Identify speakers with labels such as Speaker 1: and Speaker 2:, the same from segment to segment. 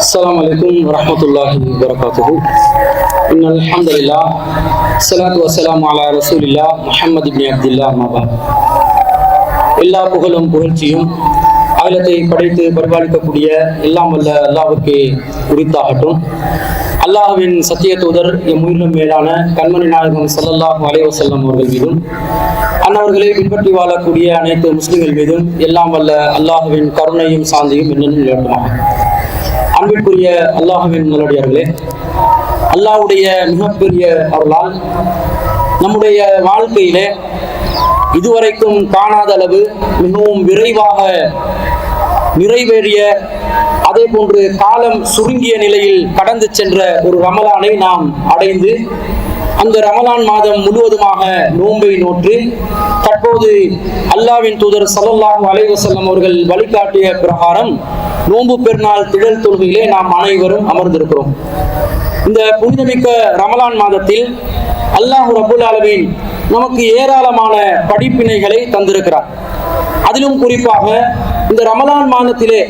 Speaker 1: السلام عليكم ورحمة الله وبركاته إن الحمد لله الصلاة والسلام على رسول الله محمد بن عبد الله أما بعد எல்லா புகழும் புகழ்ச்சியும் அகிலத்தை படைத்து பரிபாலிக்கக்கூடிய எல்லாம் வல்ல அல்லாவுக்கு உரித்தாகட்டும் அல்லாஹ்வின் சத்திய தூதர் எம் உயிரிலும் மேலான கண்மணி நாயகம் ஸல்லல்லாஹு அலைஹி வஸல்லம் அவர்கள் மீதும் அன்னவர்களை பின்பற்றி வாழக்கூடிய அனைத்து முஸ்லிம்கள் மீதும் எல்லாம் வல்ல அல்லாஹ்வின் கருணையும் சாந்தியும் என்னென்னும் நிலவட்டுமாக அன்புக்குரிய அல்லாஹுவின் நல்லடியார்களே அல்லாவுடைய மிகப்பெரிய அருளால் நம்முடைய வாழ்க்கையிலே இதுவரைக்கும் காணாத அளவு மிகவும் விரைவாக நிறைவேறிய அதே போன்று காலம் சுருங்கிய நிலையில் கடந்து சென்ற ஒரு ரமலானை நாம் அடைந்து அந்த ரமலான் மாதம் முழுவதுமாக நோன்பை நோற்று தற்போது அல்லாவின் தூதர் சல்லாஹூ அலைவசல்லம் அவர்கள் வழிகாட்டிய பிரகாரம் நோன்பு பெருநாள் திடல் தொழுகையிலே நாம் அனைவரும் அமர்ந்திருக்கிறோம். இந்த புனிதமிக்க ரமலான் மாதத்தில் அல்லாஹ் ரபுல் அளவின் நமக்கு ஏராளமான படிப்பினைகளை தந்திருக்கிறார். அதிலும் குறிப்பாக இந்த ரமலான் மாதத்திலே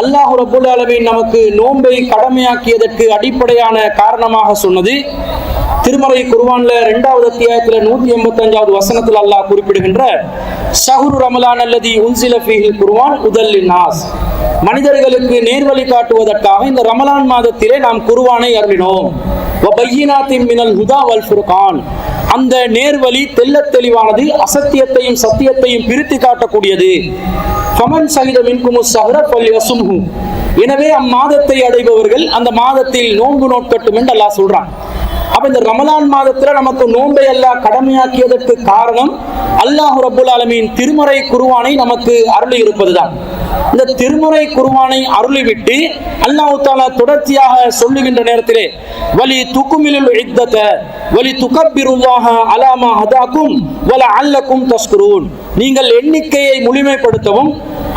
Speaker 1: அல்லாஹ் ரபுல் ஆலமீன் நமக்கு நோன்பை கடமையாக்கியதற்கு அடிப்படையான காரணமாக சொன்னது. திருமறை குர்வான்ல இரண்டாவது அத்தியாயத்துல நூத்தி எண்பத்தி அஞ்சாவது வசனத்தில் அல்லாஹ் குறிப்பிடுகின்ற ஷஹுரு ரமலான் அல்லது உன்சில ஃபீஹில் குர்வான் உதல்லி நாஸ் மனிதர்களுக்கு நேர்வழி காட்டுவதற்காக இந்த ரமலான் மாதத்திலே நாம் குருவானை அருளினோம். மினல் ஹுதா வல் ஃபுர்கான். அந்த நேர்வழி தெள்ளத் தெளிவானது அசத்தியத்தையும் சத்தியத்தையும் பிரித்து காட்டக்கூடியது. ஃபமன் சகித மின்குமு சஹர பல் யசும்ஹு எனவே அம்மாதத்தை அடைபவர்கள் அந்த மாதத்தில் நோன்பு நோட்கட்டும் என்று அல்லாஹ் சொல்றான். அப்ப இந்த ரமலான் மாதத்துல நமக்கு நோன்பை அல்லா கடமையாக்கியதற்கு காரணம் அல்லாஹு ரபுல் ஆலமீன் திருமறை குருவானை நமக்கு அருளி இருப்பதுதான். இந்த திருமுறை குருவானை அருளிவிட்டு அல்லாஹு தாலா தொடர்ச்சியாக சொல்லுகின்ற நேரத்திலே வலி துக்குமிலுல் இத்தத வலி துக்கப்பிருவாக அலாமா ஹதாக்கும் வல அல்லக்கும் தஸ்குரூன். நீங்கள் எண்ணிக்கையை முழுமைப்படுத்தவும்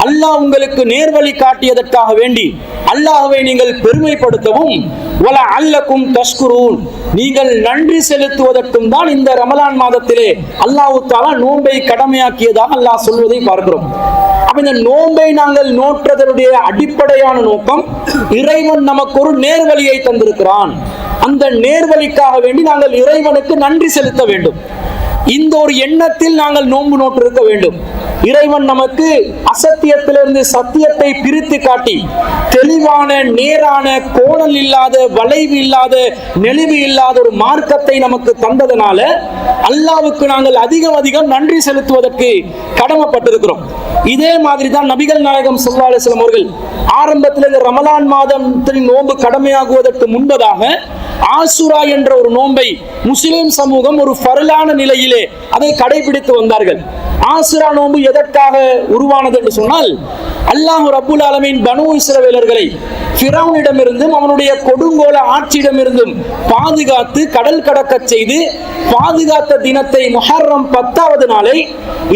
Speaker 1: அல்லாஹ் உங்களுக்கு நேர்வழி காட்டியதற்காக வேண்டி அல்லாஹ்வை நீங்கள் பெருமைப்படுத்தவும் வல அல்லக்கும் தஸ்குரூன் நீங்கள் நன்றி செலுத்துவதற்கும் தான் இந்த ரமலான் மாதத்திலே அல்லாஹு தாலா நோன்பை கடமையாக்கியதாக அல்லாஹ் சொல்வதை பார்க்கிறோம். அப்ப இந்த நோன்பை நாங்கள் நோற்றதனுடைய அடிப்படையான நோக்கம் இறைவன் நமக்கு ஒரு நேர்வழியை தந்திருக்கிறான். அந்த நேர்வழிக்காக வேண்டி நாங்கள் இறைவனுக்கு நன்றி செலுத்த வேண்டும். இந்த ஒரு எண்ணத்தில் நாங்கள் நோன்பு நோற்றிருக்க வேண்டும். இறைவன் நமக்கு அசத்தியத்திலிருந்து சத்தியத்தை பிரித்து காட்டி தெளிவான நேரான கோணல் இல்லாத வளைவு இல்லாத நெளிவு இல்லாத ஒரு மார்க்கத்தை நமக்கு தந்ததனால அல்லாவுக்கு நாங்கள் அதிகம் அதிகம் நன்றி செலுத்துவதற்கு கடமைப்பட்டிருக்கிறோம். இதே மாதிரி தான் நபிகள் நாயகம் சல்லா அலிஸ்லாம் அவர்கள் ஆரம்பத்தில் இந்த ரமலான் மாதத்தின் நோன்பு கடமையாகுவதற்கு முன்பதாக ஆசுரா என்ற ஒரு நோன்பை முஸ்லிம் சமூகம் ஒரு பரலான நிலையிலே அதை கடைபிடித்து வந்தார்கள். ஆசுரா நோன்பு எதற்காக உருவானது என்று சொன்னால் அல்லாஹ் ரபுல் ஆலமின் பனு இஸ்ரவேலர்களை ஃபிரௌனிடமிருந்தும் அவனுடைய கொடுங்கோல ஆட்சியிடமிருந்தும் பாதுகாத்து கடல் கடக்க செய்து பாதுகாத்த தினத்தை முஹர்ரம் பத்தாவது நாளை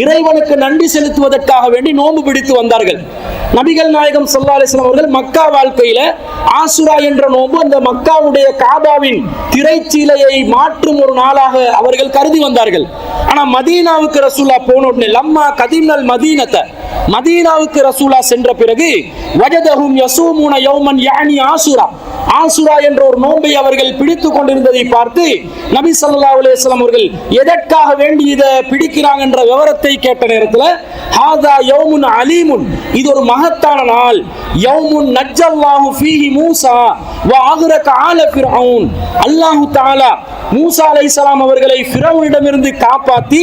Speaker 1: இறைவனுக்கு நன்றி செலுத்துவதற்காக வேண்டி நோன்பு பிடித்து வந்தார்கள். நபிகள் நாயகம் சல்லா அலிஸ்லாம் அவர்கள் மக்கா வாழ்க்கையில ஆசுரா என்ற நோன்பு அந்த மக்காவுடைய மக்காவின் திரைச்சீலையை மாற்றும் ஒரு நாளாக அவர்கள் கருதி வந்தார்கள். ஆனா மதீனாவுக்கு ரசூலா போன உடனே லம்மா கதீம்னல் மதீனத்தை மதீனாவுக்கு ரசூலா சென்ற பிறகு வஜதஹும் யசூமுன யௌமன் யானி ஆசுரா. ஆசுரா என்ற ஒரு நோன்பை அவர்கள் பிடித்துக் கொண்டிருந்ததை பார்த்து நபி சல்லா அலுவலாம் அவர்கள் எதற்காக வேண்டி இதை பிடிக்கிறாங்க? என்ற விவரத்தை கேட்ட நேரத்தில் ஹாதா யௌமுன் அலீமுன். இது ஒரு மகத்தான நாள். யௌமுன் நஜ்ஜல்லாஹு ஃபீஹி மூசா. வ அக்ரக ஆல ஃபிர்அவுன் அல்லாஹு தாலா மூசா அலை இஸ்லாம் அவர்களை ஃபிரௌனிடமிருந்து காப்பாத்தி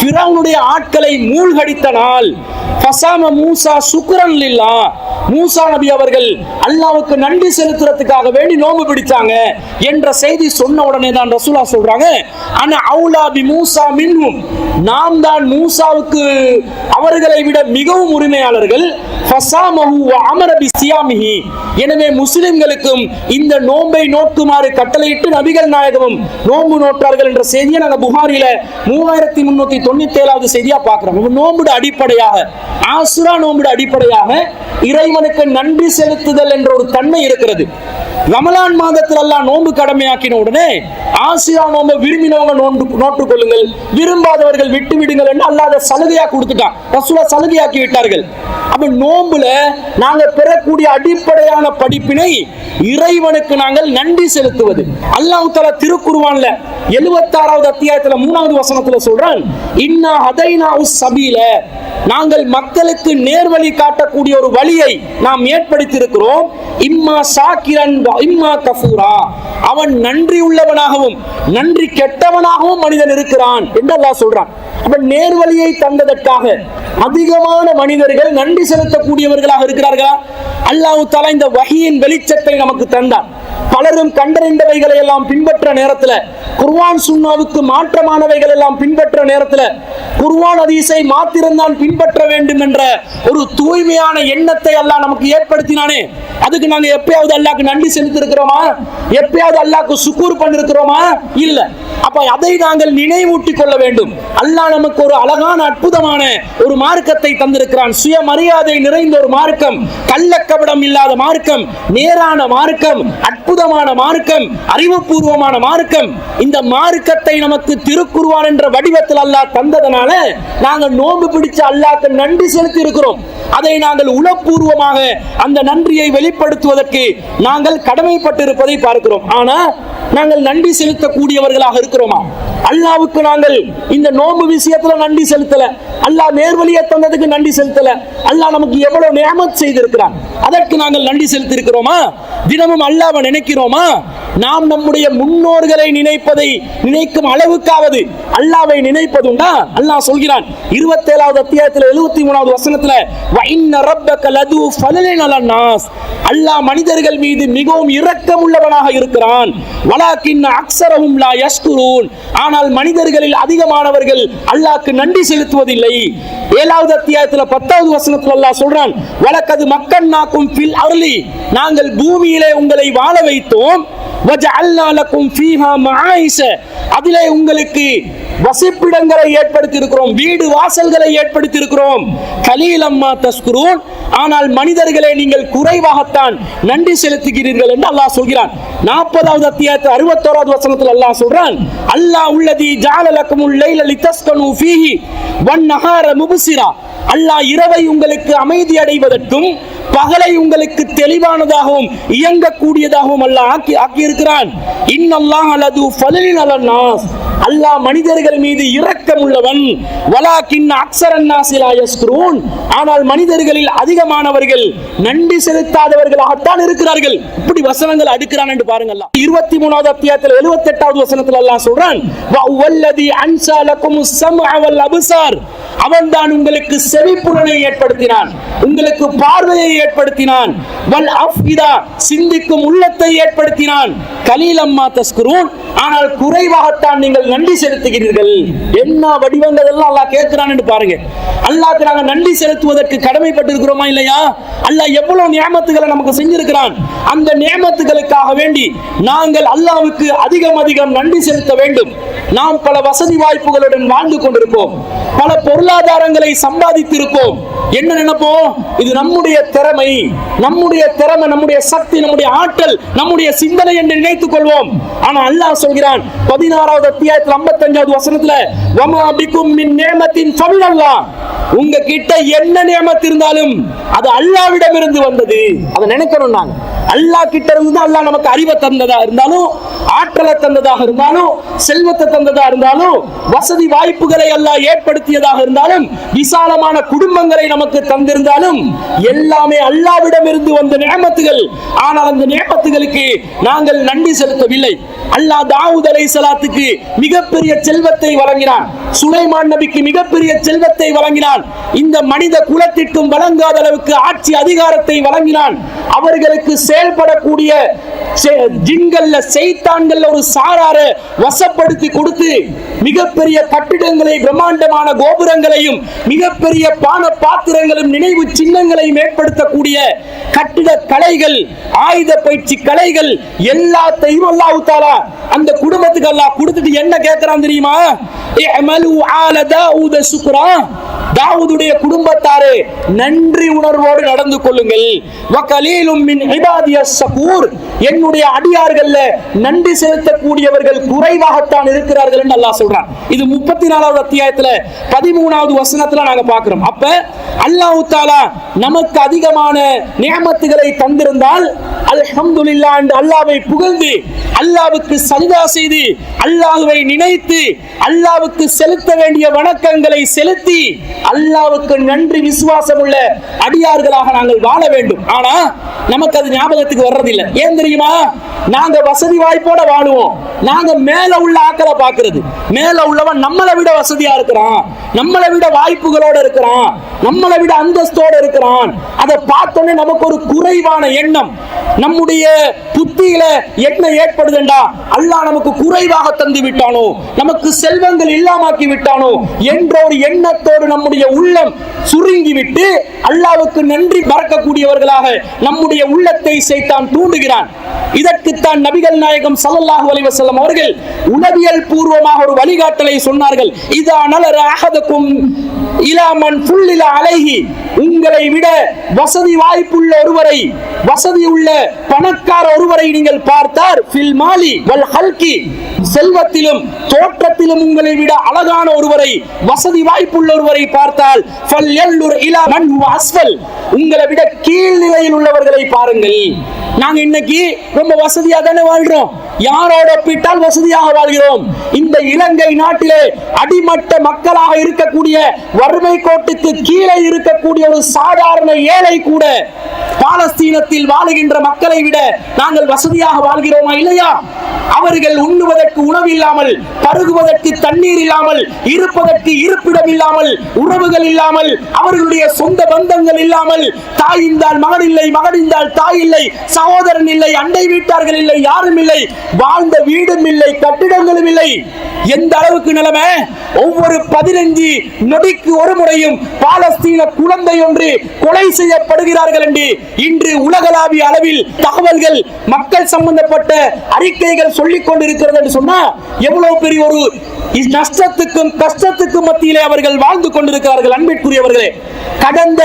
Speaker 1: ஃபிரௌனுடைய ஆட்களை மூழ்கடித்த நாள். ஃபசாம மூசா சுக்ரன் இல்லா மூசா நபி அவர்கள் அல்லாவுக்கு நன்றி செலுத்துறதுக்காக வேண்டி நோம்பு பிடிச்சாங்க என்ற செய்தி சொன்ன உடனே தான் ரசூலா சொல்றாங்க ஆனா அவுலா பி மூசா மின்னும் நாம் தான் மூசாவுக்கு அவர்களை விட மிகவும் உரிமையாளர்கள். ஃபசாமஹு அமரபி சியாமிஹி. எனவே முஸ்லிம்களுக்கும் இந்த நோன்பை நோக்குமாறு கட்டளையிட்டு நபிகள் நாயகமும் நோன்பு நோற்றார்கள் என்ற செய்தியை நாங்க புகாரில மூவாயிரத்தி முன்னூத்தி தொண்ணூத்தி ஏழாவது செய்தியா பார்க்கிறோம் இப்ப நோன்புட அடிப்படையாக ஆசுரா நோன்புட அடிப்படையாக இறைவனுக்கு நன்றி செலுத்துதல் என்ற ஒரு தன்மை இருக்கிறது. ரமலான் மாதத்தில் எல்லாம் நோன்பு கடமையாக்கின உடனே ஆசியா நோன்பை விரும்பினவங்க நோன்பு நோட்டுக் கொள்ளுங்கள். விரும்பாதவர்கள் விட்டு விடுங்கள் என்று அல்லாத சலுகையா கொடுத்துட்டான். ரசூலா சலுகையாக்கி விட்டார்கள். அப்ப நோன்புல நாங்க பெறக்கூடிய அடிப்படையான படிப்பினை இறைவனுக்கு நாங்கள் நன்றி செலுத்துவது. அல்லாஹ் தலா திருக்குருவான்ல எழுபத்தாறாவது அத்தியாயத்துல மூணாவது வசனத்துல சொல்றான் இன்னா ஹதைனா சபீல. நாங்கள் மக்களுக்கு நேர்வழி காட்டக்கூடிய ஒரு வழியை நாம் ஏற்படுத்தி இருக்கிறோம் இம்மா சாக்கிரன் இம்மா கஃபூரா. அவன் நன்றி உள்ளவனாகவும் நன்றி கெட்டவனாகவும் மனிதன் இருக்கிறான் என்று அல்லாஹ் சொல்றான். அப்ப நேர்வழியை தந்ததற்காக அதிகமான மனிதர்கள் நன்றி செலுத்தக்கூடியவர்களாக இருக்கிறார்களா? அல்லாஹ் தலா இந்த வகையின் வெளிச்சத்தை நமக்கு தந்தான். பலரும் கண்டறிந்தவைகளை எல்லாம் பின்பற்ற நேரத்துல குர்வான் சுண்ணாவுக்கு மாற்றமானவைகள் எல்லாம் பின்பற்ற நேரத்துல குர்வான் ஹதீஸை மாத்திரம்தான் பின்பற்ற வேண்டும் என்ற ஒரு தூய்மையான எண்ணத்தை எல்லாம் நமக்கு ஏற்படுத்தினானே. அதுக்கு நாங்க எப்பயாவது அல்லாக்கு நன்றி செலுத்திருக்கிறோமா? எப்பயாவது அல்லாக்கு சுக்கூர் பண்ணிருக்கிறோமா? இல்ல. அப்ப அதை நாங்கள் நினைவூட்டிக் கொள்ள வேண்டும். அல்லாஹ் நமக்கு ஒரு அழகான அற்புதமான ஒரு மார்க்கத்தை தந்திருக்கிறான். சுயமரியாதை நிறைந்த ஒரு மார்க்கம் கள்ளக்கபடம் இல்லாத மார்க்கம் நேரான மார்க்கம் அற்புதமான மார்க்கம் அறிவுபூர்வமான மார்க்கம். இந்த மார்க்கத்தை நமக்கு திருக்குருவான் என்ற வடிவத்தில் அல்லாஹ் தந்ததனால நாங்கள் நோன்பு பிடிச்ச அல்லாஹ்க்கு நன்றி செலுத்தி இருக்கிறோம் அதை நாங்கள் உளப்பூர்வமாக அந்த நன்றியை வெளிப்படுத்துவதற்கு நாங்கள் கடமைப்பட்டிருப்பதை பார்க்கிறோம். ஆனா நாங்கள் நன்றி செலுத்தக்கூடியவர்களாக இருக்கிறோமா? அல்லாவுக்கு நாங்கள் இந்த நோன்பு விஷயத்துல நன்றி செலுத்தல. அல்லாஹ் நேர்வழியை தந்ததுக்கு நன்றி செலுத்தல. அல்லாஹ் நமக்கு எவ்வளவு நியமத் செய்திருக்கிறான். அதற்கு நாங்கள் நன்றி செலுத்தி இருக்கிறோமா தினமும் அல்லாவை இருக்கிறோமா நாம் நம்முடைய முன்னோர்களை நினைப்பதை நினைக்கும் அளவுக்காவது அல்லாவை நினைப்பதுண்டா? அல்லாஹ் சொல்கிறான் இருபத்தி ஏழாவது அத்தியாயத்தில் எழுபத்தி மூணாவது வசனத்துல வைன்ன ரப்பக லது ஃபலலின் அலன்னாஸ் அல்லாஹ் மனிதர்கள் மீது மிகவும் இரக்கம் உள்ளவனாக இருக்கிறான். வலாக்கின் அக்ஸரஹும் லா யஷ்குரூன். ஆனால் மனிதர்களில் அதிகமானவர்கள் அல்லாஹ்க்கு நன்றி செலுத்துவதில்லை. ஏழாவது அத்தியாயத்துல பத்தாவது வசனத்துல அல்லாஹ் சொல்றான் மக்கள் நாக்கும் ஃபில் அருளி நாங்கள் பூமியிலே உங்களை வாழ வைத்தோம் அதிலே உங்களுக்கு வசிப்பிடங்களை ஏற்படுத்தி இருக்கிறோம் வீடு வாசல்களை ஏற்படுத்தி இருக்கிறோம் கலீலம்மா தஸ்குரூன். ஆனால் மனிதர்களை நீங்கள் குறைவாகத்தான் நன்றி செலுத்துகிறீர்கள் என்று அல்லாஹ் சொல்கிறான். நாற்பதாவது அத்தியாயத்து அறுபத்தோராவது வசனத்தில் அல்லாஹ் சொல்றான் அல்லாஹ் உள்ளதி ஜாலலக்கும் லைல லிதஸ்கனு ஃபீஹி வன் நஹார முபுசிரா. அல்லாஹ் இரவை உங்களுக்கு அமைதி அடைவதற்கும் பகலை உங்களுக்கு தெளிவானதாகவும் இயங்கக்கூடியதாகவும் அல்ல ஆக்கி ஆக்கியிருக்கிறான். இருக்கிறான் அல்லது அலது ஃபலலின் அல்லாஹ் மனிதர்கள் மீது இரக்கம் உள்ளவன். வலாக்கின் அக்ஸரன் நாசிலா யஸ்குரூன். ஆனால் மனிதர்களில் அதிகமானவர்கள் நன்றி செலுத்தாதவர்களாகத்தான் இருக்கிறார்கள். இப்படி வசனங்கள் அடுக்கிறான் என்று பாருங்கள் இருபத்தி மூணாவது அத்தியாயத்தில் எழுபத்தி எட்டாவது வசனத்தில் அல்லாஹ் சொல்றான் வல்லதி அன்சா லக்கும் ஸம்அ வல் அப்சார். அவன்தான் உங்களுக்கு செவிப்புலனை ஏற்படுத்தினான். உங்களுக்கு பார்வையை ஏற்படுத்தினான். வல் அஃபிதா சிந்திக்கும் உள்ளத்தை ஏற்படுத்தினான். கலீலம்மா தஸ்குரூன் ஆனால் குறைவாகத்தான் நீங்கள் நன்றி செலுத்துகிறீர்கள். என்ன வடிவங்கள் எல்லாம் அல்லாஹ் கேட்கிறான்னு பாருங்க. அல்லாஹ்க்கு நாங்க நன்றி செலுத்துவதற்கு கடமைப்பட்டு இருக்கிறோமா இல்லையா? அல்லாஹ் எவ்வளவு நியமத்துகளை நமக்கு செஞ்சிருக்கிறான். அந்த நியமத்துகளுக்காக வேண்டி நாங்கள் அல்லாவுக்கு அதிகம் அதிகம் நன்றி செலுத்த வேண்டும். நாம் பல வசதி வாய்ப்புகளுடன் வாழ்ந்து கொண்டிருப்போம். பல பொருளாதாரங்களை சம்பாதித்திருப்போம். என்ன நினைப்போம்? இது நம்முடைய திறமை. நம்முடைய திறமை நம்முடைய சக்தி நம்முடைய ஆற்றல் நம்முடைய சிந்தனை என்று நினைத்துக் கொள்வோம். ஆனா அல்லாஹ் சொல்கிறான் பதினாறாவது அத்தியாயத்தில் ஐம்பத்தஞ்சாவது வசனத்துல வமா பிக்கும் மின் நேமத்தின் ஃபமினல்லாஹ் உங்க கிட்ட என்ன நியமத்திருந்தாலும் அது அல்லாவிடம் இருந்து வந்தது. அதை நினைக்கணும் நாங்க அல்லாஹ் கிட்ட இருந்து தான் அல்லாஹ் நமக்கு அறிவை தந்ததா இருந்தாலும் ஆற்றலை தந்ததாக இருந்தாலும் செல்வத்தை தந்ததா இருந்தாலும் வசதி வாய்ப்புகளை எல்லாம் ஏற்படுத்தியதாக இருந்தாலும் விசாலமான குடும்பங்களை நமக்கு தந்திருந்தாலும் எல்லாமே அல்லாவிடம் இருந்து வந்த நியமத்துகள். ஆனால் அந்த நியமத்துகளுக்கு நாங்கள் நன்றி செலுத்தவில்லை. அல்லாஹ் தாவூத் அலை சலாத்துக்கு மிகப்பெரிய செல்வத்தை வழங்கினான். சுலைமான் நபிக்கு மிகப்பெரிய செல்வத்தை வழங்கினான். இந்த மனித குலத்திற்கும் வழங்காத அளவுக்கு ஆட்சி அதிகாரத்தை வழங்கினான். அவர்களுக்கு செயல்படக்கூடிய ஜிங்கல்ல செய்தான்கள் ஒரு சாரார வசப்படுத்தி கொடுத்து மிகப்பெரிய கட்டிடங்களை பிரம்மாண்டமான கோபுரங்களையும் மிகப்பெரிய பான பாத்திரங்களும் நினைவு சின்னங்களையும் ஏற்படுத்தக்கூடிய கட்டிட கலைகள் ஆயுத பயிற்சி கலைகள் எல்லாத்தையும் அல்லாஹ் தாலா அந்த குடும்பத்துக்கு அல்லாஹ் கொடுத்துட்டு என்ன கேட்கிறான் தெரியுமா? இஅமலு ஆல குடும்பத்தாரே நன்றி உணர்வோடு நடந்து கொள்ளுங்கள். என்னுடைய அடியார்கள்ல நன்றி செலுத்தக்கூடியவர்கள் குறைவாகத்தான் இருக்கிறார்கள் என்று அல்லாஹ் சொல்றான். இது முப்பத்தி நாலாவது அத்தியாயத்துல பதிமூணாவது வசனத்துல நாங்க பாக்குறோம் அப்ப அல்லாஹு தாலா நமக்கு அதிகமான நியமத்துகளை தந்திருந்தால் அல்ஹம்துலில்லாஹ் என்று அல்லாஹ்வை புகழ்ந்து அல்லாவுக்கு சந்தா செய்து அல்லாஹுவை நினைத்து அல்லாவுக்கு செலுத்த வேண்டிய வணக்கங்களை செலுத்தி அல்லாவுக்கு நன்றி விசுவாசம் உள்ள அடியார்களாக நாங்கள் வாழ வேண்டும். ஆனா நமக்கு அது ஞாபகத்துக்கு வர்றதில்லை. ஏன் தெரியுமா? நாங்க வசதி வாய்ப்போட வாழுவோம். நாங்க மேல உள்ள ஆக்களை பாக்குறது மேல உள்ளவன் நம்மளை விட வசதியா இருக்கிறான். நம்மளை விட வாய்ப்புகளோட இருக்கிறான். நம்மளை விட அந்தஸ்தோட இருக்கிறான். அதை பார்த்தோன்னே நமக்கு ஒரு குறைவான எண்ணம். நம்முடைய புத்தியில என்ன ஏற்படுதுண்டா? அல்லாஹ் நமக்கு குறைவாக தந்து விட்டானோ? நமக்கு செல்வங்கள் இல்லாமாக்கி விட்டானோ? என்ற ஒரு எண்ணத்தோடு நம்முடைய உள்ளம் சுருங்கி விட்டு அல்லாவுக்கு நன்றி மறக்கக்கூடியவர்களாக நம்முடைய உள்ளத்தை சைத்தான் தூண்டுகிறான். இதற்குத்தான் நபிகள் நாயகம் ஸல்லல்லாஹு அலைஹி வஸல்லம் அவர்கள் உளவியல் பூர்வமாக ஒரு வழிகாட்டலை சொன்னார்கள். இதா நலர அஹதக்கும் இலா மன் ஃபுல்லில உங்களை விட வசதி வாய்ப்புள்ள ஒருவரை வசதி உள்ள பணக்கார ஒருவரை நீங்கள் பார்த்தார். ஃபில் மாலி வல் ஹல்கி செல்வத்திலும் தோற்றத்திலும் உங்களை விட அழகான ஒருவரை வசதி வாய்ப்புள்ள ஒருவரை பார்த்தால் ஃபல் எல்லூர் இலா மண் ஹுவ உங்களை விட கீழ் நிலையில் உள்ளவர்களை பாருங்கள். நாங்க இன்னைக்கு ரொம்ப வசதியா தானே வாழ்றோம். யாரோட ஒப்பிட்டால் வசதியாக வாழ்கிறோம். இந்த இலங்கை நாட்டிலே அடிமட்ட மக்களாக இருக்கக்கூடிய வறுமை கோட்டுக்கு கீழ் இருக்கக்கூடிய ஒரு சாதாரண ஏழை கூட பாலஸ்தீனத்தில் வாழுகின்ற மக்களை விட நாங்கள் வசதியாக வாழ்கிறோமா இல்லையா? அவர்கள் உண்ணுவதற்கு உணவு இல்லாமல் பருகுவதற்கு தண்ணீர் இல்லாமல் இருப்பதற்கு இருப்பிடம் இல்லாமல் உறவுகள் இல்லாமல் அவர்களுடைய சொந்த பந்தங்கள் இல்லாமல் தாய் இருந்தால் மகன் இல்லை மகன் இருந்தால் தாய் இல்லை சகோதரன் இல்லை அண்டை வீட்டார்கள் இல்லை யாரும் இல்லை வாழ்ந்த வீடும் இல்லை கட்டிடங்களும் இல்லை. எந்த அளவுக்கு நிலைமை? ஒவ்வொரு பதினஞ்சு நொடிக்கு ஒரு முறையும் பாலஸ்தீன குழந்தை ஒன்று கொலை செய்யப்படுகிறார்கள் என்று இன்று உலகளாவிய அளவில் தகவல்கள் மக்கள் சம்பந்தப்பட்ட அறிக்கைகள் சொல்லிக் கொண்டிருக்கிறது என்று சொன்னா எவ்வளவு பெரிய ஒரு நஷ்டத்துக்கும் கஷ்டத்துக்கும் மத்தியிலே அவர்கள் வாழ்ந்து கொண்டிருக்கிறார்கள். அன்பிற்குரியவர்களே கடந்த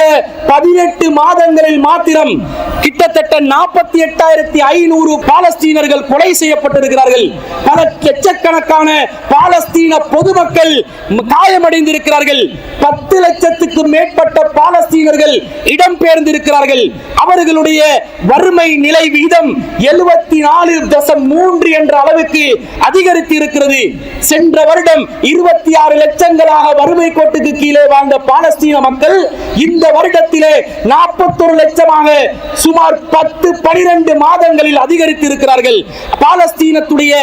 Speaker 1: பதினெட்டு மாதங்களில் மாத்திரம் கிட்டத்தட்ட நாற்பத்தி எட்டாயிரத்தி ஐநூறு பாலஸ்தீனர்கள் கொலை செய்யப்பட்டிருக்கிறார்கள். பல லட்சக்கணக்கான பாலஸ்தீன பொதுமக்கள் காயமடைந்திருக்கிறார்கள். பத்து லட்சத்துக்கு மேற்பட்ட பாலஸ்தீனர்கள் இடம்பெயர்ந்திருக்கிறார்கள். அவர்களுடைய வறுமை நிலை விகிதம் எழுபத்தி நாலு தசம் மூன்று என்ற அளவுக்கு அதிகரித்து இருக்கிறது சென்ற வருடம் இருபத்தி ஆறு லட்சங்களாக வறுமை கோட்டுக்கு கீழே வாழ்ந்த பாலஸ்தீன மக்கள் இந்த வருடத்திலே நாற்பத்தொரு லட்சமாக சுமார் பத்து பனிரெண்டு மாதங்களில் அதிகரித்து இருக்கிறார்கள் பாலஸ்தீனத்துடைய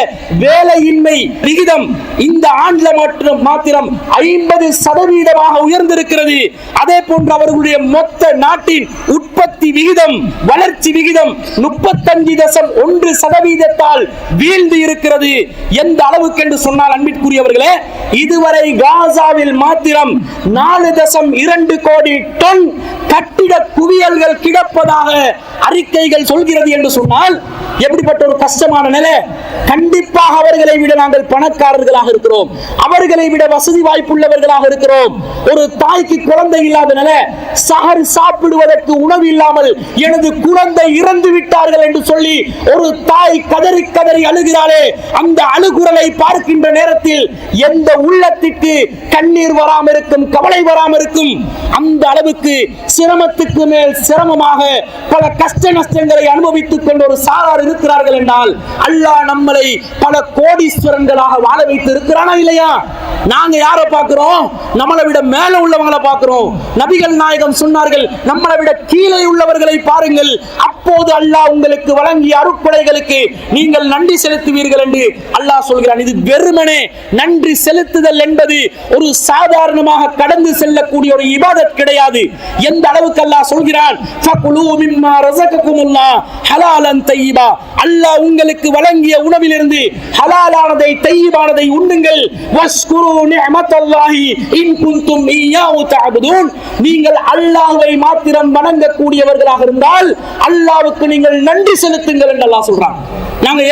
Speaker 1: வேலையின்மை விகிதம் இந்த ஆண்டில் மற்றும் மாத்திரம் ஐம்பது சதவீதமாக உயர்ந்திருக்கிறது. அதே போன்று அவர்களுடைய மொத்த நாட்டின் உற்பத்தி விகிதம் வளர்ச்சி விகிதம் முப்பத்தஞ்சு தசம் ஒன்று சதவீதத்தால் வீழ்ந்து இருக்கிறது எந்த அளவுக்கு என்று சொன்னால் அன்பிற்குரியவர்களே இதுவரை காசாவில் மாத்திரம் நாலு தசம் இரண்டு கோடி டன் கட்டிட குவியல்கள் கிடப்பதாக அறிக்கைகள் சொல்கிறது என்று சொன்னால் எப்படிப்பட்ட ஒரு கஷ்டமான நிலை? கண்டிப்பாக அவர்களை விட நாங்கள் பணக்காரர்களாக இருக்கிறோம். அவர்களை விட வசதி வாய்ப்புள்ளவர்களாக இருக்கிறோம். ஒரு தாய்க்கு குழந்தை இல்லாத இல்லாதனால சாறு சாப்பிடுவதற்கு உணவு இல்லாமல் எனது குழந்தை இறந்து விட்டார்கள் என்று சொல்லி ஒரு தாய் கதறி கதறி அழுகிறாளே. அந்த அழுகுரலை பார்க்கின்ற நேரத்தில் எந்த உள்ளத்திற்கு கண்ணீர் வராம இருக்கும் கவலை வராம இருக்கும் அந்த அளவுக்கு சிரமத்துக்கு மேல் சிரமமாக பல கஷ்ட நஷ்டங்களை அனுபவித்துக் கொண்ட ஒரு சாரார் இருக்கிறார்கள் என்றால் அல்லாஹ் நம்மளை பல கோடீஸ்வரன்களாக வாழ வைத்து இருக்கிறானா இல்லையா? நாங்க யாரை பார்க்கிறோம்? நம்மளை விட மேல உள்ளவங்களை பார்க்கிறோம். நபிகள் நாயகம் சொன்னார்கள் நம்மளை விட கீழே உள்ளவர்களை பாருங்கள். அப்போது அல்லாஹ் உங்களுக்கு வழங்கிய அருட்படைகளுக்கு நீங்கள் நன்றி செலுத்துவீர்கள் என்று அல்லாஹ் சொல்கிறான். இது வெறுமனே நன்றி செலுத்துதல் என்பது ஒரு சாதாரணமாக கடந்து செல்லக்கூடிய ஒரு இபாதத் கிடையாது எந்த அளவுக்கு அல்லாஹ் சொல்கிறான். ஹலாலன் தய்யிபா. அல்லாஹ் உங்களுக்கு வழங்கிய உணவிலிருந்து ஹலாலானதை தையிபானதை உண்ணுங்கள். வஸ்குரு நிஅமத்தல்லாஹி இன் குன்தும் இய்யாஹு தஅபுதூன். நீங்கள் அல்லாஹ்வை மாத்திரம் வணங்கக்கூடியவர்களாக இருந்தால் அல்லாஹ் அல்லாஹ்வுக்கு நீங்கள் நன்றி செலுத்துங்கள் என்று அல்லாஹ் சொல்றான். நாங்க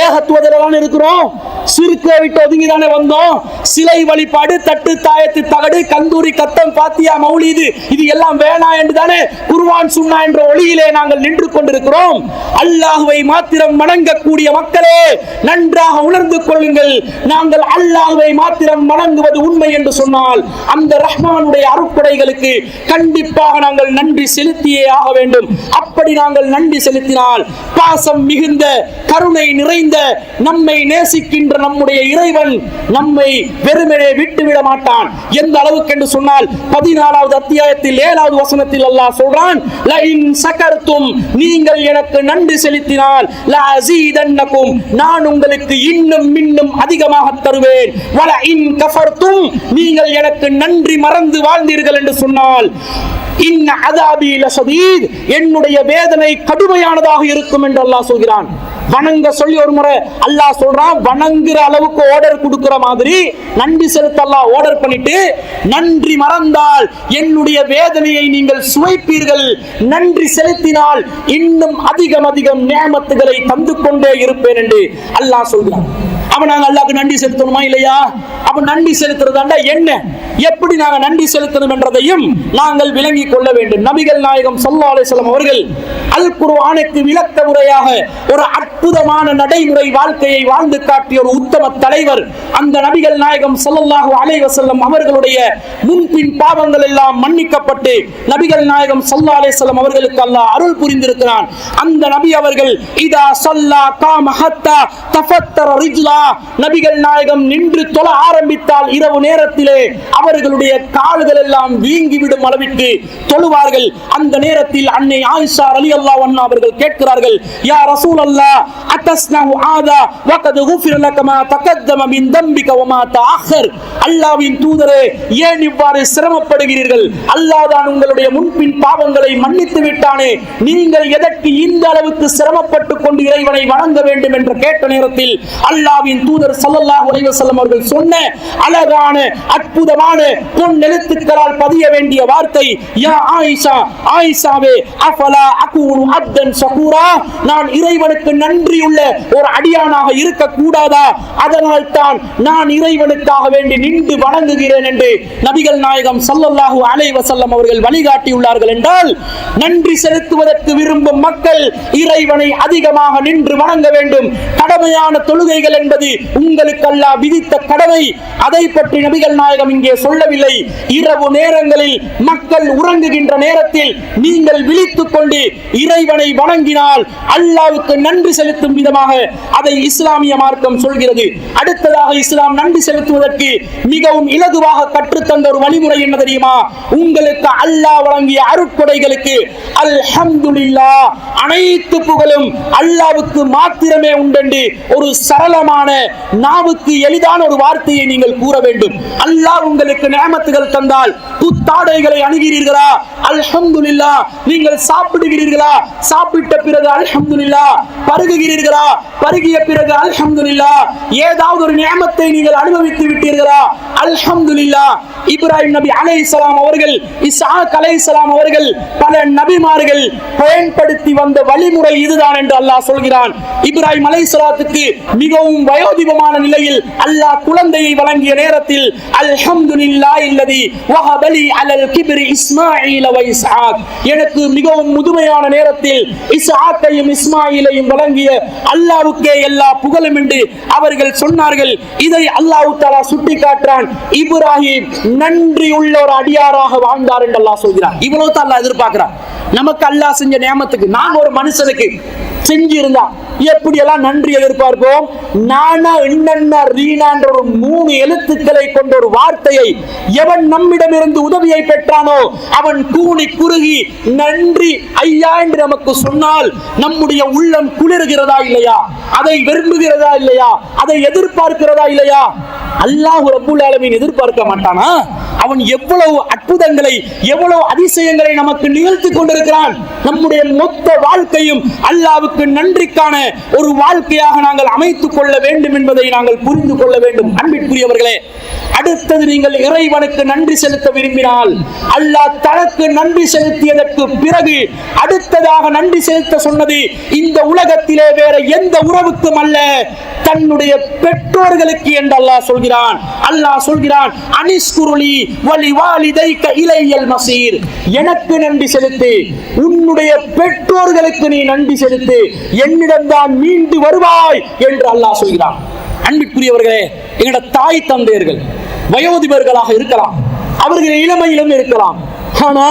Speaker 1: தான் இருக்கிறோம். சிறுக்கை விட்டு ஒதுங்கி தானே வந்தோம். சிலை வழிபாடு தட்டு தாயத்து தகடு கந்தூரி கத்தம் பாத்தியா மௌலிது இது எல்லாம் வேணா என்று தானே குர்வான் சுண்ணா என்ற ஒளியிலே நாங்கள் நின்று கொண்டிருக்கிறோம். அல்லாஹுவை மாத்திரம் வணங்கக்கூடிய மக்களே நன்றாக உணர்ந்து கொள்ளுங்கள். நாங்கள் அல்லாஹுவை மாத்திரம் வணங்குவது உண்மை என்று சொன்னால் அந்த ரஹ்மானுடைய அருப்படைகளுக்கு கண்டிப்பாக நாங்கள் நன்றி செலுத்தியே ஆக வேண்டும். அப்படி நாங்கள் நன்றி செலுத்தினால் பாசம் மிகுந்த கருணை நிறைந்த நம்மை நேசிக்கின்ற நம்முடைய இறைவன் நம்மை வெறுமனே விட்டுவிட மாட்டான். எந்த அளவுக்கு என்று சொன்னால் பதினாலாவது அத்தியாயத்தில் ஏழாவது வசனத்தில் அல்லாஹ் சொல்றான் "லஇன் சகர்த்தும் நீங்கள் எனக்கு நன்றி செலுத்தினால் லஅஸீதன்னகும் நான் உங்களுக்கு இன்னும் இன்னும் அதிகமாக தருவேன். வல இன் கஃபர்த்தும் நீங்கள் எனக்கு நன்றி மறந்து வாழ்ந்தீர்கள் என்று சொன்னால் இன்ன அதாபி லசதீத் என்னுடைய வேதனை கடுமையாக கடுமையானதாக இருக்கும் என்று அல்லாஹ் சொல்கிறான். வணங்க சொல்லி ஒரு முறை அல்லாஹ் சொல்றான் வணங்குற அளவுக்கு ஆர்டர் கொடுக்கிற மாதிரி நன்றி செலுத்த அல்லாஹ் ஆர்டர் பண்ணிட்டு நன்றி மறந்தால் என்னுடைய வேதனையை நீங்கள் சுவைப்பீர்கள். நன்றி செலுத்தினால் இன்னும் அதிகம் அதிகம் நியமத்துகளை தந்து கொண்டே இருப்பேன் என்று அல்லாஹ் சொல்கிறான். அப்ப நாங்க அல்லாக்கு நன்றி செலுத்தணுமா இல்லையா? அப்ப நன்றி செலுத்துறதாண்டா என்ன? எப்படி நாங்க நன்றி செலுத்தணும் என்றதையும் நாங்கள் விளங்கிக் கொள்ள வேண்டும். நபிகள் நாயகம் ஸல்லல்லாஹு அலைஹி அவர்கள் அல் குரானுக்கு விளக்க முறையாக ஒரு அற்புதமான நடைமுறை வாழ்க்கையை வாழ்ந்து காட்டிய ஒரு உத்தம தலைவர் அந்த நபிகள் நாயகம் ஸல்லல்லாஹு அலைஹி வஸல்லம் அவர்களுடைய முன்பின் பாவங்கள் எல்லாம் மன்னிக்கப்பட்டு நபிகள் நாயகம் சல்லா அலே வஸல்லம் அவர்களுக்கு அல்லாஹ் அருள் புரிந்திருக்கிறான். அந்த நபி அவர்கள் இதா ஸல்லா காம ஹத்தா தஃபத்தர ரிஜ்லா நபிகள் நாயகம் நின்று தொழ ஆரம்பித்தால் இரவு நேரத்திலே அவர்களுடைய கால்கள் எல்லாம் வீங்கிவிடும் அளவிற்கு தொழுவார்கள். அந்த நேரத்தில் அன்னை ஆயிஷா அலி அன்ஹா அவர்கள் அவர்கள் கேட்கிறார்கள் யா ரசூல் அல்லா அத்தஸ்னஹு ஆதா வகத் குஃபிர லக மா தகத்தம மின் தம்பிக வமா மா அல்லாஹ்வின் தூதரே ஏன் இவ்வாறு சிரமப்படுகிறீர்கள்? அல்லாஹ் தான் உங்களுடைய முன்பின் பாவங்களை மன்னித்து விட்டானே. நீங்கள் எதற்கு இந்த அளவுக்கு சிரமப்பட்டு கொண்டு இறைவனை வணங்க வேண்டும் என்று கேட்ட நேரத்தில் அல்லாஹ்வின் தூதர் ஸல்லல்லாஹு அலைஹி வஸல்லம் அவர்கள் சொன்ன அழகான அற்புதமான பொன் எழுத்துக்களால் பதிய வேண்டிய வார்த்தை யா ஆயிஷா ஆயிஷாவே அஃபலா அகூனு அப்தன் சகூரா நான் இறைவனுக்கு நன்றியுள்ள ஒரு அடியானாக இருக்க கூடாதா அதனால் தான் நான் இறைவனுக்காக வேண்டி நின்று வணங்குகிறேன் என்று நபிகள் நாயகம் சல்லல்லாஹு அலைவசல்லம் அவர்கள் வழிகாட்டியுள்ளார்கள் என்றால் நன்றி செலுத்துவதற்கு விரும்பும் மக்கள் இறைவனை அதிகமாக நின்று வணங்க வேண்டும். கடமையான தொழுகைகள் என்பது உங்களுக்கு அல்லாஹ் விதித்த கடமை. அதை பற்றி நபிகள் நாயகம் இங்கே சொல்லவில்லை. இரவு நேரங்களில் மக்கள் உறங்குகின்ற நேரத்தில் நீங்கள் விழித்துக் கொண்டு இறைவனை வணங்கினால் அல்லாவுக்கு நன்றி செலுத்தும் விதமாக அதை இஸ்லாமிய மார்க்கம் சொல்கிறது. அடுத்ததாக இஸ்லாம் நன்றி செலுத்துவதற்கு மிகவும் இலகுவாக கற்றுத்தந்த ஒரு வழிமுறை என்ன தெரியுமா? உங்களுக்கு அல்லாஹ் வழங்கிய அருட்கொடைகளுக்கு அல்ஹம்துலில்லா அனைத்து புகழும் அல்லாவுக்கு மாத்திரமே உண்டென்று ஒரு சரளமான நாவுக்கு எளிதான ஒரு வார்த்தையை நீங்கள் கூற வேண்டும். அல்லாஹ் உங்களுக்கு நேமத்துகள் தந்தால் புத்தாடைகளை அணுகிறீர்களா? அல்ஹம்துலில்லா நீங்கள் சாப்பிடுகிறீர்களா? சாப்பிட்ட பிறகு அல்ஹம்துலில்லாஹ் பருகுகிறீர்களா? பருகிய பிறகு அல்ஹம்துலில்லாஹ் ஏதாவது ஒரு நியமத்தை நீங்கள் அனுபவித்து விட்டீர்களா? அல்ஹம்துலில்லாஹ் இப்ராஹிம் நபி அலைஹிஸ்ஸலாம் அவர்கள் இஸ்ஹாக் அலைஹிஸ்ஸலாம் அவர்கள் பல நபிமார்கள் பயன்படுத்தி வந்த வழிமுறை இதுதான் என்று அல்லாஹ் சொல்கிறான். இப்ராஹிம் அலைஹிஸ்ஸலாத்துக்கு மிகவும் வயோதிபமான நிலையில் அல்லாஹ் குழந்தையை வழங்கிய நேரத்தில் அல்ஹம்துலில்லாஹ் இல்லதி வஹபலி அலல் கிப்ரி இஸ்மாயில் வ இஸ்ஹாக். எனக்கு மிகவும் முதுமையான நேரத்தில் இசாத்தையும் இஸ்மாயிலையும் வழங்கிய அல்லாவுக்கே எல்லா புகழும் என்று அவர்கள் சொன்னார்கள் இதை அல்லாஹு தாலா சுட்டி காட்டுறான் இப்ராஹிம் நன்றி உள்ள ஒரு அடியாராக வாழ்ந்தார் என்று அல்லாஹ் சொல்கிறார் இவ்வளவு தான் அல்லாஹ் எதிர்பார்க்கிறான். நமக்கு அல்லாஹ் செஞ்ச நியமத்துக்கு நான் ஒரு மனுஷனுக்கு செஞ்சிருந்தா எப்படி எல்லாம் நன்றி எதிர்பார்ப்போம்? நானா என்னென்ன ரீனான்ற ஒரு மூணு எழுத்துக்களை கொண்ட ஒரு வார்த்தையை எவன் நம்மிடமிருந்து உதவியை பெற்றானோ அவன் கூணி குறுகி நன்றி ஐயா என்று நமக்கு சொன்னால் நம்முடைய உள்ளம் குளிர்கிறதா இல்லையா? அதை விரும்புகிறதா இல்லையா? அதை எதிர்பார்க்கிறதா இல்லையா? அல்லாஹ் ரபுல் ஆலமின் எதிர்பார்க்க மாட்டானா? அவன் எவ்வளவு அற்புதங்களை எவ்வளவு அதிசயங்களை நமக்கு நிகழ்த்தி கொண்டிருக்கிறான். நம்முடைய மொத்த வாழ்க்கையும் அல்லாவுக்கு நன்றிக்கான ஒரு வாழ்க்கையாக நாங்கள் அமைத்துக் கொள்ள வேண்டும் என்பதை நாங்கள் புரிந்து கொள்ள வேண்டும். அன்பிற்குரியவர்களே அடுத்தது நீங்கள் இறைவனுக்கு நன்றி செலுத்த விரும்பினால் அல்லாஹ் தனக்கு நன்றி செலுத்தியதற்கு பிறகு அடுத்ததாக நன்றி செலுத்த சொன்னது இந்த உலகத்திலே வேற எந்த உறவுக்கும் அல்ல தன்னுடைய பெற்றோர்களுக்கு என்று அல்லாஹ் சொல்கிறான். அல்லாஹ் சொல்கிறான் அனிஸ்குருளி வலி வாலிதைக்க இலையல் மசீர். எனக்கு நன்றி செலுத்து உன்னுடைய பெற்றோர்களுக்கு நீ நன்றி செலுத்து என்னிடம்தான் மீண்டு வருவாய் என்று அல்லாஹ் சொல்கிறான். அன்பிற்குரியவர்களே எங்களோட தாய் தந்தையர்கள் வயோதிபர்களாக இருக்கலாம். அவர்கள் இளமையிலும் இருக்கலாம். ஆனா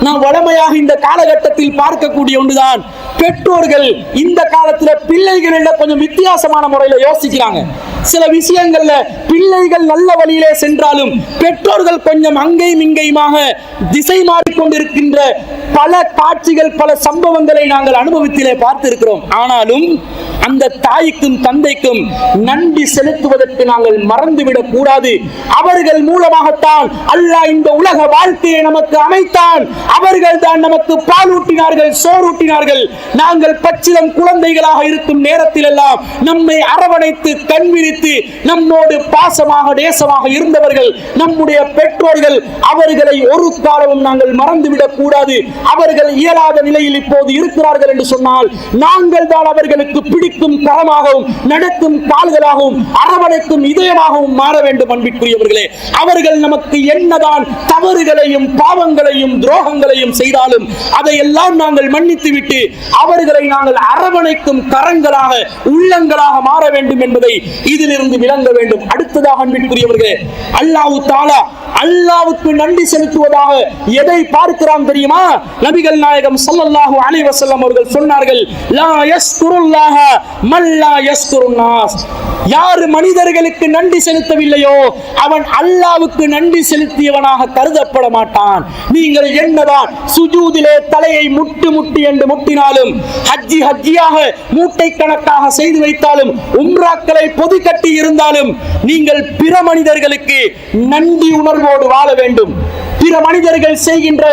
Speaker 1: நாம் வளமையாக இந்த காலகட்டத்தில் பார்க்கக்கூடிய ஒன்றுதான். பெற்றோர்கள் இந்த காலத்துல பிள்ளைகளிடம் கொஞ்சம் வித்தியாசமான முறையில யோசிக்கிறாங்க. சில விஷயங்கள்ல பிள்ளைகள் நல்ல வழியிலே சென்றாலும் பெற்றோர்கள் கொஞ்சம் அங்கேயும் இங்கேயுமாக திசை மாறிக்கொண்டிருக்கின்ற பல காட்சிகள் பல சம்பவங்களை நாங்கள் அனுபவத்திலே பார்த்திருக்கிறோம். ஆனாலும் அந்த தாய்க்கும் தந்தைக்கும் நன்றி செலுத்துவதற்கு நாங்கள் மறந்துவிடக் கூடாது. அவர்கள் மூலமாகத்தான் அல்லாஹ் இந்த உலக வாழ்க்கையை நமக்கு அமைத்தான். அவர்கள் தான் நமக்கு பாலூட்டினார்கள் சோறூட்டினார்கள் நாங்கள் பச்சிலம் குழந்தைகளாக இருக்கும் நேரத்தில் எல்லாம் நம்மை அரவணைத்து கண்விரி விரித்து நம்மோடு பாசமாக நேசமாக இருந்தவர்கள் நம்முடைய பெற்றோர்கள் அவர்களை ஒரு காலமும் நாங்கள் மறந்துவிடக் கூடாது. அவர்கள் இயலாத நிலையில் இப்போது இருக்கிறார்கள் என்று சொன்னால் நாங்கள் தான் அவர்களுக்கு பிடிக்கும் கரமாகவும் நடத்தும் கால்களாகவும் அரவணைக்கும் இதயமாகவும் மாற வேண்டும் அன்பிற்குரியவர்களே. அவர்கள் நமக்கு என்னதான் தவறுகளையும் பாவங்களையும் துரோகங்களையும் செய்தாலும் அதையெல்லாம் நாங்கள் மன்னித்து விட்டு அவர்களை நாங்கள் அரவணைக்கும் கரங்களாக உள்ளங்களாக மாற வேண்டும் என்பதை இது இதிலிருந்து விளங்க வேண்டும். அடுத்ததாக அன்பிற்குரியவர்களே அல்லாஹ் தாலா அல்லாவுக்கு நன்றி செலுத்துவதாக எதை பார்க்கிறான் தெரியுமா? நபிகள் நாயகம் சல்லல்லாஹு அலைஹி வஸல்லம் அவர்கள் சொன்னார்கள் லா யஸ்குருல்லாஹ மல்லா யஸ்குருன் யார் மனிதர்களுக்கு நன்றி செலுத்தவில்லையோ அவன் அல்லாவுக்கு நன்றி செலுத்தியவனாக கருதப்பட மாட்டான். நீங்கள் என்னதான் சுஜூதிலே தலையை முட்டு முட்டு என்று முட்டினாலும் ஹஜ்ஜி ஹஜ்ஜியாக மூட்டை கணக்காக செய்து வைத்தாலும் உம்ராக்களை பொதுக்க கட்டி இருந்தாலும் நீங்கள் பிற மனிதர்களுக்கு நன்றி உணர்வோடு வாழ வேண்டும். பிற மனிதர்கள் செய்கின்ற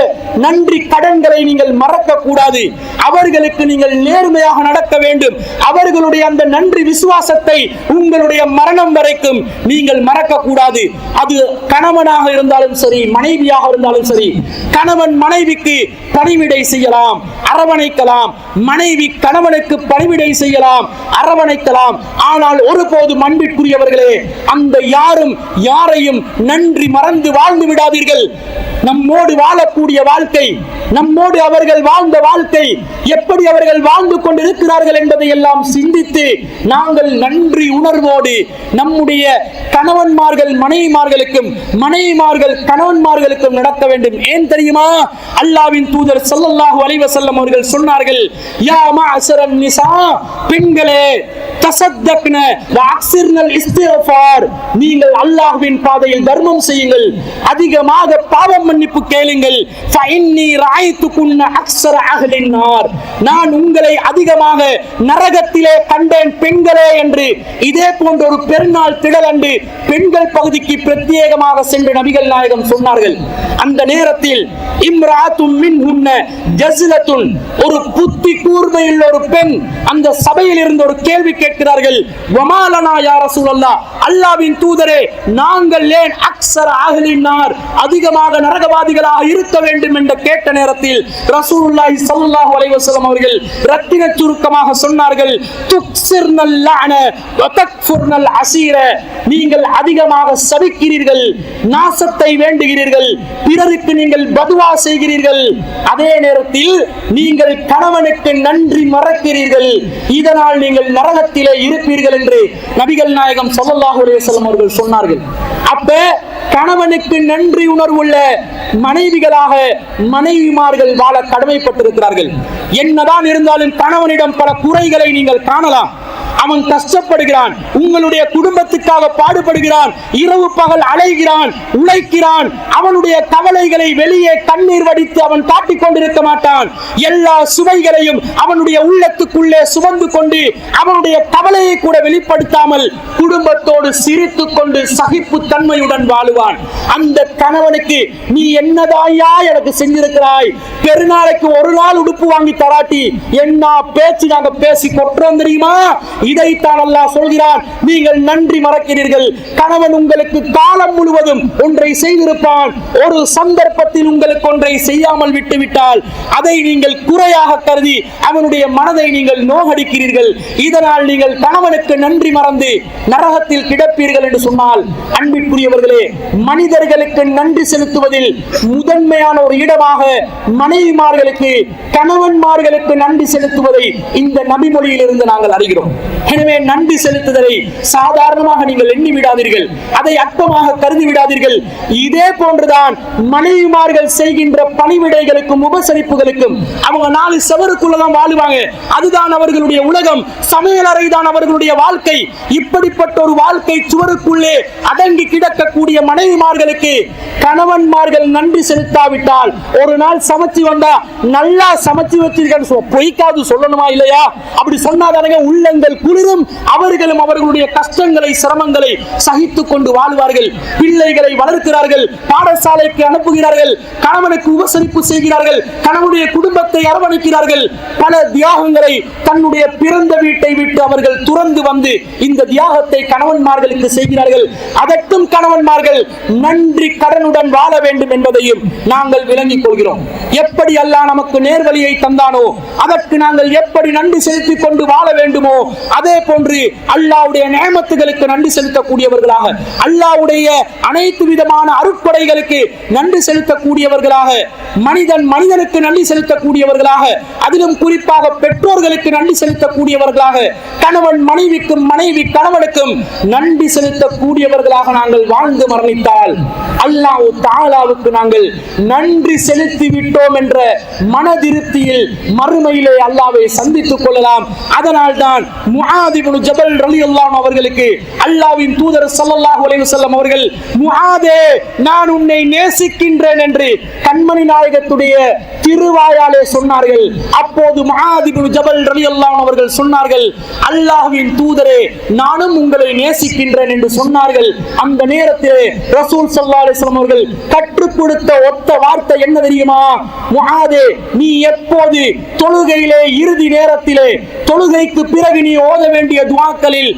Speaker 1: நன்றி கடன்களை நீங்கள் மறக்க கூடாது அவர்களுக்கு நீங்கள் நேர்மையாக நடக்க வேண்டும். அவர்களுடைய அந்த நன்றி விசுவாசத்தை உங்களுடைய மரணம் வரைக்கும் நீங்கள் மறக்க கூடாது அது கணவனாக இருந்தாலும் சரி மனைவியாக இருந்தாலும் சரி கணவன் மனைவிக்கு பணிவிடை செய்யலாம் அரவணைக்கலாம். மனைவி கணவனுக்கு பணிவிடை செய்யலாம் அரவணைக்கலாம். ஆனால் ஒருபோது அன்பிற்குரியவர்களே அந்த யாரும் யாரையும் நன்றி மறந்து வாழ்ந்து விடாதீர்கள். நம்மோடு வாழக்கூடிய வாழ்க்கை நம்மோடு அவர்கள் வாழ்ந்த வாழ்க்கை எப்படி அவர்கள் வாழ்ந்து கொண்டிருக்கிறார்கள் என்பதை எல்லாம் சிந்தித்து நாங்கள் நன்றி உணர்வோடு நம்முடைய கணவன்மார்கள் மனைவிமார்களுக்கும் மனைவிமார்கள் கணவன்மார்களுக்கும் நடத்த வேண்டும். ஏன் தெரியுமா? அல்லாவின் தூதர் ஸல்லல்லாஹு அலைவசல்லம் அவர்கள் சொன்னார்கள் யா மா அசரம் நிசா பெண்களே தசத்தக்ன நீங்கள் அல்லாஹ்வின் பாதையில் தர்மம் செய்யுங்கள். அதிகமாக பாவம் மன்னிப்பு கேளுங்கள். அக்ஸர நான் உங்களை அதிகமாக நரகத்திலே கண்டேன் பெண்களே என்று. இதே போன்ற ஒரு பெருநாள் திடலன்று பெண்கள் பகுதிக்கு பிரத்யேகமாக சென்று நபிகள் நாயகம் சொன்னார்கள். அந்த நேரத்தில் இம்ராத்தும் மின் உன்ன ஜஸ்லத்துன் ஒரு புத்தி கூர்மையுள்ள ஒரு பெண் அந்த சபையில் இருந்த ஒரு கேள்வி கேட்கிறார்கள் வமாலனா யா ரசூலல்லாஹ் அல்லாஹ்வின் தூதரே நாங்கள் ஏன் அக்சர அகலினார் அதிகமாக நரகவாதிகளாக இருக்க வேண்டும்? என்று கேட்ட நேரத்தில் ரசூலுல்லாஹி ஸல்லல்லாஹு அலைஹி வஸல்லம் அவர்கள் ரத்தின சுருக்கமாக சொன்னார்கள் துக்ஸிர்னல் லஅன வ தக்ஃபுர்னல் அசீர நீங்கள் அதிகமாக சபிக்கிறீர்கள் நாசத்தை வேண்டுகிறீர்கள் பிறருக்கு நீங்கள் பதுவா செய்கிறீர்கள். அதே நேரத்தில் நீங்கள் கணவனுக்கு நன்றி மறக்கிறீர்கள் இதனால் நீங்கள் நரகத்தில் இருப்பீர்கள் என்று நபிகள் நாயகம் ஸல்லல்லாஹு அலைஹி அவர்கள் சொன்னார்கள். அப்ப கணவனுக்கு நன்றி உணர்வுள்ள மனைவிகளாக மனைவிமார்கள் வாழ கடமைப்பட்டிருக்கிறார்கள். என்னதான் இருந்தாலும் கணவனிடம் பல குறைகளை நீங்கள் காணலாம். அவன் கஷ்டப்படுகிறான். உங்களுடைய குடும்பத்துக்காக பாடுபடுகிறான். இரவு பகல் அலைகிறான் உழைக்கிறான். அவனுடைய கவலைகளை வெளியே கண்ணீர் வடித்து அவன் காட்டிக் கொண்டிருக்க மாட்டான். எல்லா சுவைகளையும் அவனுடைய உள்ளத்துக்குள்ளே சுமந்து கொண்டு அவனுடைய கவலையை கூட வெளிப்படுத்தாமல் குடும்பத்தோடு சிரித்துக் கொண்டு சகிப்பு தன்மையுடன் வாழுவான். அந்த கணவனுக்கு நீ என்னதாயா எனக்கு செஞ்சிருக்கிறாய்? பெருநாளைக்கு ஒரு நாள் உடுப்பு வாங்கி தராட்டி என்ன பேச்சு நாங்க பேசி கொட்டுறோம் தெரியுமா? இதைத்தான் அல்லாஹ் சொல்கிறான். நீங்கள் நன்றி மறக்கிறீர்கள். கணவன் உங்களுக்கு காலம் முழுவதும் ஒன்றை செய்திருப்பான். ஒரு சந்தர்ப்பத்தில் உங்களுக்கு ஒன்றை செய்யாமல் விட்டுவிட்டால் அதை நீங்கள் குறையாக கருதி அவனுடைய மனதை நீங்கள் நோகடிக்கிறீர்கள். இதனால் நீங்கள் கணவனுக்கு நன்றி மறந்து நரகத்தில் கிடப்பீர்கள் என்று சொன்னால் அன்பிற்குரியவர்களே மனிதர்களுக்கு நன்றி செலுத்துவதில் முதன்மையான ஒரு இடமாக மனைவிமார்களுக்கு கணவன்மார்களுக்கு நன்றி செலுத்துவதை இந்த நபிமொழியிலிருந்து நாங்கள் அறிகிறோம். எனவே நன்றி செலுத்துதலை சாதாரணமாக நீங்கள் எண்ணி விடாதீர்கள் அதை அற்பமாக கருதி விடாதீர்கள் இதே போன்றுதான் மனைவிமார்கள் செய்கின்ற பணிவிடைகளுக்கும் உபசரிப்புகளுக்கும் அவங்க நாலு செவருக்குள்ளதான் வாழுவாங்க. அதுதான் அவர்களுடைய உலகம். சமையலறை தான் அவர்களுடைய வாழ்க்கை. இப்படிப்பட்ட ஒரு வாழ்க்கை சுவருக்குள்ளே அடங்கி கிடக்கக்கூடிய மனைவிமார்களுக்கு கணவன்மார்கள் நன்றி செலுத்தாவிட்டால் ஒரு நாள் சமைச்சு வந்தா நல்லா சமைச்சு வச்சிருக்கேன்னு பொய்க்காது சொல்லணுமா இல்லையா? அப்படி சொன்னாதானங்க உள்ளங்கள் குளிரும் அவர்களும் அவர்களுடைய கஷ்டங்களை சிரமங்களை சகித்துக் கொண்டு வாழ்வார்கள். பிள்ளைகளை வளர்க்கிறார்கள் பாடசாலைக்கு அனுப்புகிறார்கள் கணவனுக்கு உபசரிப்பு செய்கிறார்கள் கணவனுடைய குடும்பத்தை அரவணைக்கிறார்கள். பல தியாகங்களை தன்னுடைய பிறந்த வீட்டை விட்டு அவர்கள் துறந்து வந்து இந்த தியாகத்தை கணவன்மார்களுக்கு செய்கிறார்கள். அதற்கும் கணவன்மார்கள் நன்றி கடனுடன் வாழ வேண்டும் என்பதையும் நாங்கள் விளங்கிக் கொள்கிறோம். எப்படி அல்லாஹ் நமக்கு நேர்வழியை தந்தானோ அதற்கு நாங்கள் எப்படி நன்றி செலுத்திக் கொண்டு வாழ வேண்டுமோ அதே போன்று அல்லாவுடைய நேமத்துகளுக்கு நன்றி செலுத்தக்கூடியவர்களாக அல்லாவுடைய அனைத்து விதமான அருட்படைகளுக்கு நன்றி செலுத்தக்கூடியவர்களாக மனிதன் மனிதனுக்கு நன்றி செலுத்தக்கூடியவர்களாக அதிலும் குறிப்பாக பெற்றோர்களுக்கு நன்றி செலுத்தக்கூடியவர்களாக கணவன் மனைவிக்கும் மனைவி கணவனுக்கும் நன்றி செலுத்தக்கூடியவர்களாக நாங்கள் வாழ்ந்து மரணித்தால் அல்லாஹ் தாலாவுக்கு நாங்கள் நன்றி செலுத்தி விட்டோம் என்ற மனதிருப்தியில் மறுமையிலே அல்லாவை சந்தித்துக் கொள்ளலாம். அதனால் தான் முஆதிபுல் ஜபல் ரலியல்லாஹு அவர்களுக்கு அல்லாஹ்வின் தூதர் ஸல்லல்லாஹு அலைஹி வஸல்லம் அவர்கள் முஆதே நான் உன்னை நேசிக்கின்றேன் என்று கண்மணி நாயகத்துடைய திருவாயாலே சொன்னார்கள். அப்போது முஆதிபுல் ஜபல் ரலியல்லாஹு அவர்கள் சொன்னார்கள் அல்லாஹ்வின் தூதரே நானும் உங்களை நேசிக்கின்றேன் என்று சொன்னார்கள். அந்த நேரத்திலே ரசூல் ஸல்லல்லாஹு அலைஹி வஸல்லம் அவர்கள் கற்றுக் கொடுத்த ஒத்த வார்த்தை என்ன தெரியுமா? முஆதே நீ எப்போது தொழுகையிலே இறுதி நேரத்திலே தொழுகைக்கு பிறகு நீ ஓத வேண்டிய துஆக்களில்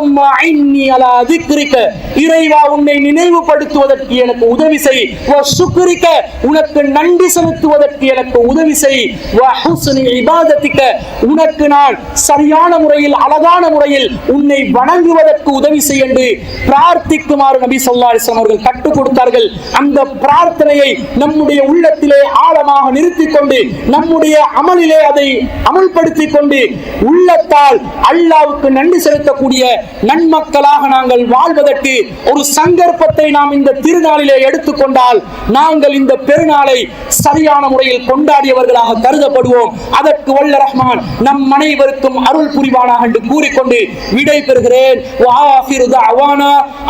Speaker 1: உம்மா ஐன்னி அலா திக்ரிக்க இறைவா உன்னை நினைவுபடுத்துவதற்கு எனக்கு உதவி செய். வ சுக்ரிக்க உனக்கு நன்றி செலுத்துவதற்கு எனக்கு உதவி செய். வ ஹுஸ்னி இபாதத்திக்க உனக்கு நான் சரியான முறையில் அழகான முறையில் உன்னை வணங்குவதற்கு உதவி செய் என்று பிரார்த்திக்குமாறு நபி சொல்லா அலிஸ்லாம் அவர்கள் கற்றுக் கொடுத்தார்கள். அந்த பிரார்த்தனையை நம்முடைய உள்ளத்திலே ஆழமாக நிறுத்திக் கொண்டு நம்முடைய அமலிலே அதை அமல்படுத்திக் கொண்டு உள்ளத்தால் அல்லாவுக்கு நன்றி செலுத்தக்கூடிய நன்மக்களாக நாங்கள் வாழ்வதற்கு ஒரு சங்கற்பத்தை நாம் இந்த திருநாளிலே எடுத்துக்கொண்டால் நாங்கள் இந்த பெருநாளை சரியான முறையில் கொண்டாடியவர்களாக கருதப்படுவோம். அதற்கு வல்ல ரஹ்மான் நம் அனைவருக்கும் அருள் புரிவானாக என்று கூறிக்கொண்டு விடை பெறுகிறேன்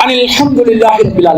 Speaker 1: அனில் ஹம்துலில்லாஹி ரப்பில்